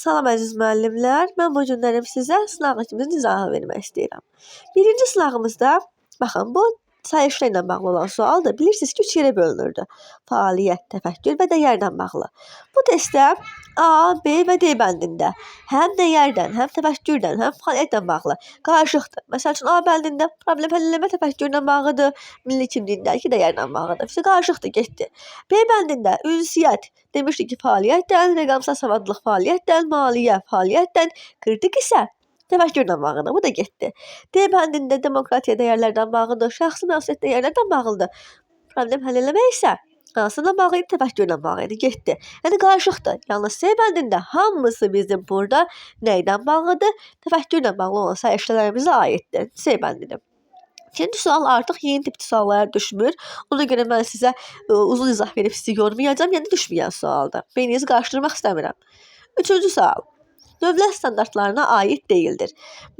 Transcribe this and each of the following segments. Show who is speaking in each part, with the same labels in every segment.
Speaker 1: Salam əziz müəllimlər. Mən bu günlərim sizə sınaq işimizin izahı vermək istəyirəm. Birinci sınağımızda baxın bu sayışla ilə bağlı olan sualdır. Bilirsiniz ki, üç yerə bölünürdü. Fəaliyyət, təfəkkür və dəyərlə bağlı. Bu testdə A, B və D bəndində həm dəyərdən, həm təfəkkürdən, həm fəaliyyətlə bağlı qarışıqdır. Məsəl üçün A bəndində problem həll etmə təfəkkürlə bağlıdır, milli kimliyindəki dəyərlə bağlıdır. İşte qarışıqdır, getdi. B bəndində ünsiyyət demişdik ki, fəaliyyətdən, rəqəmsal savadlılıq fəaliyyətdən, maliyyə fəaliyyətdən, kritik isə təfəkkürlə bağlıdır. Bu da getdi. D bəndində demokratiya dəyərlərdən bağlıdır, şəxsi məsuliyyət dəyərlərdən bağlıdır. Problem həll eləmək isə hansıyla bağlı idi? Təfəkkürlə bağlı idi, getdi. Yəni qarışıqdır. Yalnız C bəndində hamısı bizim burada nəydən bağlıdır? Təfəkkürlə bağlı olan sayışlarımıza aiddir. C bəndidir. İkinci sual artıq yeni tipli suallara düşmür. Ona görə mən sizə ə, uzun izah verib sizi yormayacağam. Yəni düşməyən sualdır. Beyninizi qarışdırmaq istəmirəm. Üçüncü sual. Dövlət standartlarına aid deyildir.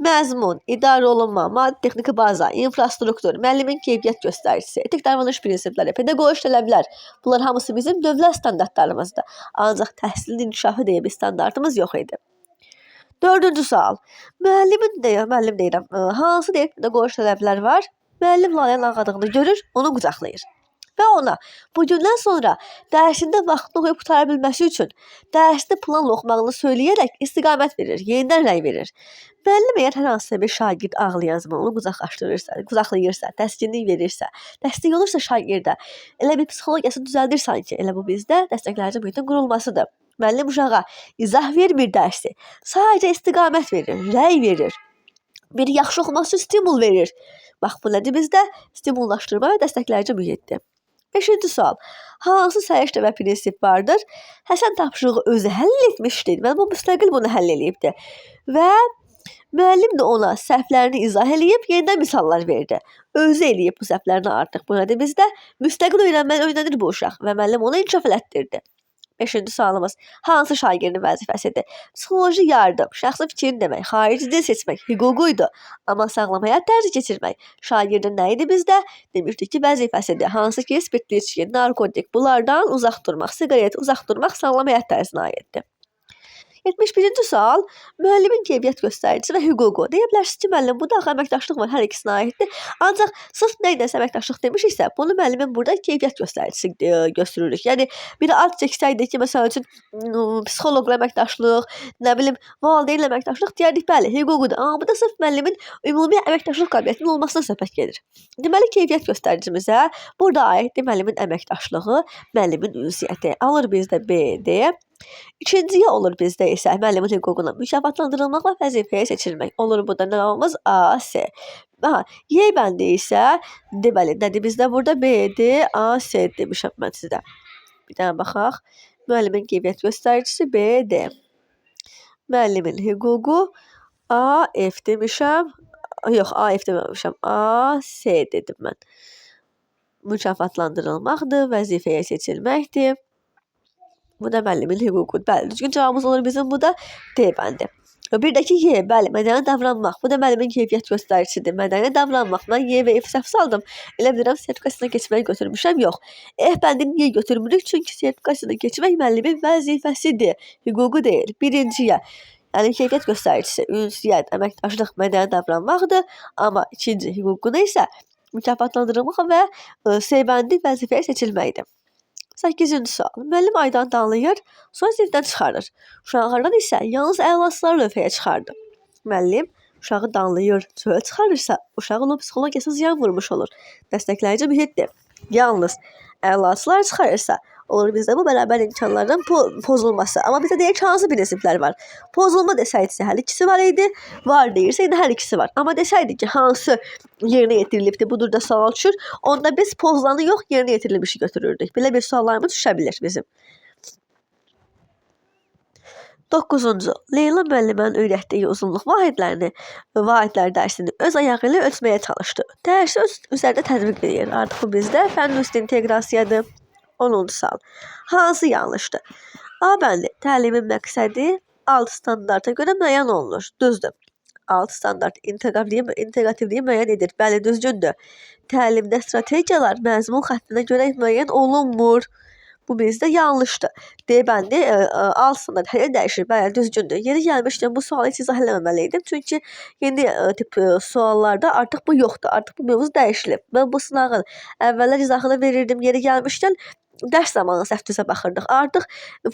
Speaker 1: Məzmun, idarə olunma, maddi texniki baza, infrastruktur, müəllimin keyfiyyət göstəricisi, etik davranış prinsipləri, pedaqoji tələblər bunlar hamısı bizim dövlət standartlarımızdır. Ancaq təhsilin inkişafı deyə bir standartımız yox idi. Dördüncü sual. Müəllimin deyə, müəllim deyirəm, ə, hansı deyək pedaqoji tələblər var? Müəllim layihənin ağadığını görür, onu qucaqlayır. Və ona bugündən sonra dərsində vaxtını oxuyub qutara bilməsi üçün dərsdə planla oxumağını söyləyərək istiqamət verir, yenidən rəy verir. Müəllim əgər hər hansısa bir şagird ağlayan zaman onu qucaqlaşdırırsa, qucaqlayırsa, təskinlik verirsə, dəstək olursa şagirdə, elə bir psixologiyası düzəldir sanki. Elə bu bizdə dəstəkləyici mühitin qurulmasıdır. Müəllim uşağa izah vermir dərsi, sadəcə istiqamət verir, rəy verir. Bir yaxşı oxumaq üçün stimul verir. Bax bu nədir bizdə? Stimullaşdırma və dəstəkləyici mühitdir. Beşinci sual. Hansı səyişdə və prinsip vardır? Həsən tapşırığı özü həll etmişdir və bu müstəqil bunu həll eləyibdir. Və müəllim də ona səhvlərini izah eləyib yenidən misallar verdi. Özü eləyib bu səhvlərini artıq. Bu nədir bizdə? Müstəqil öyrənməni öyrənir bu uşaq və müəllim ona inkişaf elətdirdi. Beşinci sualımız. Hansı şagirdin vəzifəsidir? Psixoloji yardım, şəxsi fikrini demək, xarici dil seçmək hüququydu. Amma sağlam həyat tərzi keçirmək şagirdin nə idi bizdə? Demişdik ki, vəzifəsidir. Hansı ki, spirtli içki, narkotik bunlardan uzaq durmaq, siqaret uzaq durmaq sağlam həyat tərzinə aiddir. 71-ci sual. Müəllimin keyfiyyət göstəricisi və hüququ. Deyə bilərsiniz ki, müəllim, bu da axı əməkdaşlıq var, hər ikisinə aiddir. Ancaq sırf nə idəsə əməkdaşlıq demişiksə, bunu müəllimin burada keyfiyyət göstəricisi e, göstəririk. Yəni biri ad çəksəydi ki, məsəl üçün psixoloqla əməkdaşlıq, nə bilim, valideynlə əməkdaşlıq deyərdik, bəli, hüququdur. Amma bu da sırf müəllimin ümumi əməkdaşlıq qabiliyyətinin olmasına söhbət gedir. Deməli, keyfiyyət göstəricimizə burada aiddir müəllimin əməkdaşlığı, müəllimin ünsiyyəti. Alır bizdə B, D. İkinciyə olur bizdə isə müəllimin hüququna mükafatlandırılmaq və vəzifəyə seçilmək. Olur bu da olmaz? A, S. Ha, Y bəndi isə deməli, nədir bizdə burada B, D, A, S demişəm mən sizə. Bir dənə baxaq. Müəllimin keyfiyyət göstəricisi B, D. Müəllimin hüququ A, F demişəm. Yox, A, F deməmişəm. A, S dedim mən. Mükafatlandırılmaqdır, vəzifəyə seçilməkdir. Müəllimin hüququdur. Bəli, düzgün cavabımız olur bizim bu da D bəndi. Və bir də ki, Y, bəli, mədəni davranmaq. Bu da müəllimin keyfiyyət göstəricisidir. Mədəni davranmaq. Mən Y və F səhv saldım. Elə bilirəm sertifikasiyasına keçməyi götürmüşəm. Yox. F bəndini niyə götürmürük? Çünki sertifikasiyasına keçmək müəllimin vəzifəsidir. Hüququ deyil. Birinciyə. Yəni keyfiyyət göstəricisi, ünsiyyət, əməkdaşlıq, mədəni davranmaqdır. Amma ikinci hüququnu isə mükafatlandırılmaq və C bəndi vəzifəyə seçilməkdir. 8-ci sual. Müəllim aydan danlayır, sonra sinifdən çıxarır. Uşaqlardan isə yalnız əlaslar lövhəyə çıxardı. Müəllim uşağı danlayır, çölə çıxarırsa, uşağın o psixologiyasına ziyan vurmuş olur. Dəstəkləyici mühitdir. Yalnız əlaslar çıxarırsa, olur bizdə bu bərabər imkanların po pozulması. Amma bizdə deyək ki, hansı prinsiplər var? Pozulma desəydisə hər ikisi var idi, var deyirsə indi hər ikisi var. Amma desəydik ki, hansı yerinə yetirilibdi, budur da sual onda biz pozulanı yox, yerinə yetirilmişi götürürdük. Belə bir suallarımız düşə bilər bizim. 9-cu. Leyla müəllimənin öyrətdiyi uzunluq vahidlərini, vahidlər dərsini öz ayağı ilə ölçməyə çalışdı. Dərsi öz üzərində tətbiq edir. Artıq bu bizdə fənn üstü inteqrasiyadır. 10-cu sual. Hansı yanlışdır? A bəndi təlimin məqsədi alt standarta görə müəyyən olunur. Düzdür. Alt standart inteqrativliyi, inteqrativliyi müəyyən edir. Bəli, düzgündür. Təlimdə strategiyalar məzmun xəttinə görə müəyyən olunmur. Bu bizdə yanlışdır. D bəndi e, e, alsınlar, hələ dəyişir, bəli, düzgündür. Yeri gəlmişkən bu sualı heç izah eləməməli idim. Çünki yeni e, tip e, suallarda artıq bu yoxdur. Artıq bu mövzu dəyişilib. Mən bu sınağın əvvəllər izahını verirdim. Yeri gəlmişkən dərs zamanı səhv düzə baxırdıq. Artıq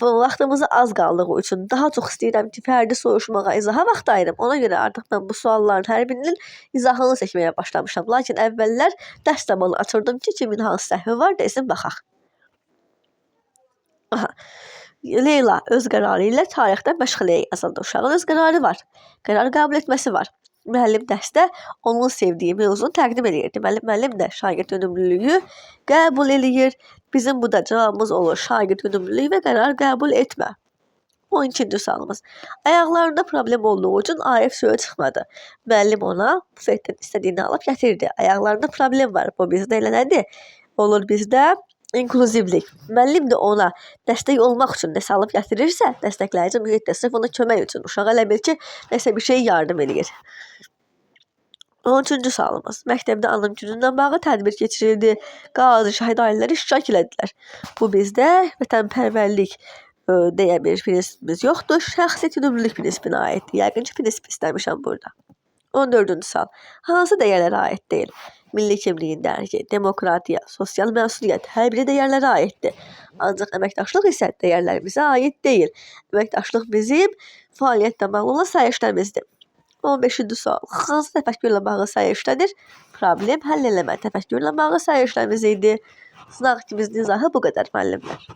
Speaker 1: vaxtımızı az qaldığı üçün daha çox istəyirəm ki, fərdi soruşmağa, izaha vaxt ayırım. Ona görə artıq mən bu sualların hər birinin izahını çəkməyə başlamışam. Lakin əvvəllər dərs zamanı açırdım ki, kimin hansı səhvi var, desin baxaq. Aha. Leyla öz qərarı ilə tarixdən məşğələyə yazıldı. Uşağın öz qərarı var. Qərar qəbul etməsi var. Müəllim dərsdə onun sevdiyi mövzunu təqdim edirdi. Müəllim, müəllim də şagird önümlülüyü qəbul eləyir. Bizim bu da cavabımız olur. Şagird önümlülüyü və qərar qəbul etmə. 12-ci sualımız. Ayaqlarında problem olduğu üçün Arif çölə çıxmadı. Müəllim ona bufetdən istədiyini alıb gətirdi. Ayaqlarında problem var. Bu bizdə elə nədir? Olur bizdə inklüzivlik. Müəllim də ona dəstək olmaq üçün nəsə alıb gətirirsə, dəstəkləyici mühitdə sırf ona kömək üçün uşağa elə bil ki, nəsə bir şey yardım eləyir. 13-cü sualımız. Məktəbdə anım günündən bağlı tədbir keçirildi. Qazi, şahid ailələri iştirak elədilər. Bu bizdə vətənpərvərlik ə, deyə bir prinsipimiz yoxdur. Şəxsiyyət ünümlülük prinsipinə aiddir. Yəqin ki, prinsip istəmişəm burada. 14-cü sual. Hansı dəyərlərə aid deyil? Milli kimliyin dərki, demokratiya, sosial məsuliyyət hər biri dəyərlərə aiddir. Ancaq əməkdaşlıq isə dəyərlərimizə aid deyil. Əməkdaşlıq bizim fəaliyyətlə bağlı olan səyişlərimizdir. 15-ci sual. Hansı təfəkkürlə bağlı səyişlədir? Problem həll eləmə təfəkkürlə bağlı səyişlərimiz idi. Sınaq ikimizin izahı bu qədər müəllimlər.